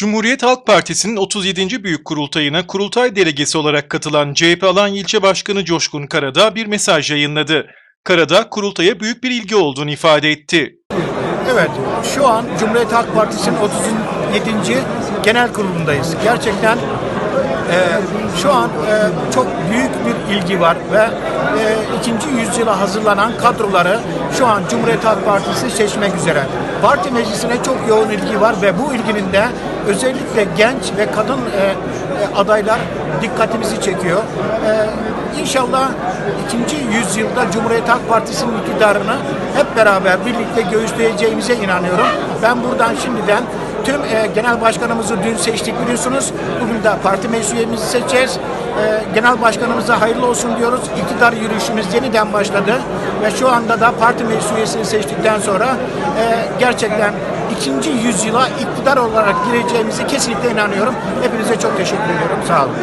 Cumhuriyet Halk Partisi'nin 37. Büyük Kurultayına kurultay delegesi olarak katılan CHP Alanya İlçe Başkanı Coşkun Karadağ bir mesaj yayınladı. Karadağ kurultaya büyük bir ilgi olduğunu ifade etti. Evet, şu an Cumhuriyet Halk Partisi'nin 37. Genel Kurulu'ndayız. Gerçekten e, şu an e, çok büyük bir ilgi var ve e, ikinci yüzyıla hazırlanan kadroları şu an Cumhuriyet Halk Partisi seçmek üzere. Parti meclisine çok yoğun ilgi var ve bu ilginin de özellikle genç ve kadın e, e, adaylar dikkatimizi çekiyor. E, İnşallah ikinci yüzyılda Cumhuriyet Halk Partisi'nin iktidarını hep beraber birlikte göğüsleyeceğimize inanıyorum. Ben buradan şimdiden tüm e, genel başkanımızı dün seçtik biliyorsunuz. Bugün de parti meclis üyemizi seçeceğiz. E, genel başkanımıza hayırlı olsun diyoruz. İktidar yürüyüşümüz yeniden başladı ve şu anda da parti meclis üyesini seçtikten sonra e, gerçekten ikinci yüzyıla iktidar olarak gireceğimize kesinlikle inanıyorum. Hepinize çok teşekkür ediyorum. Sağ olun.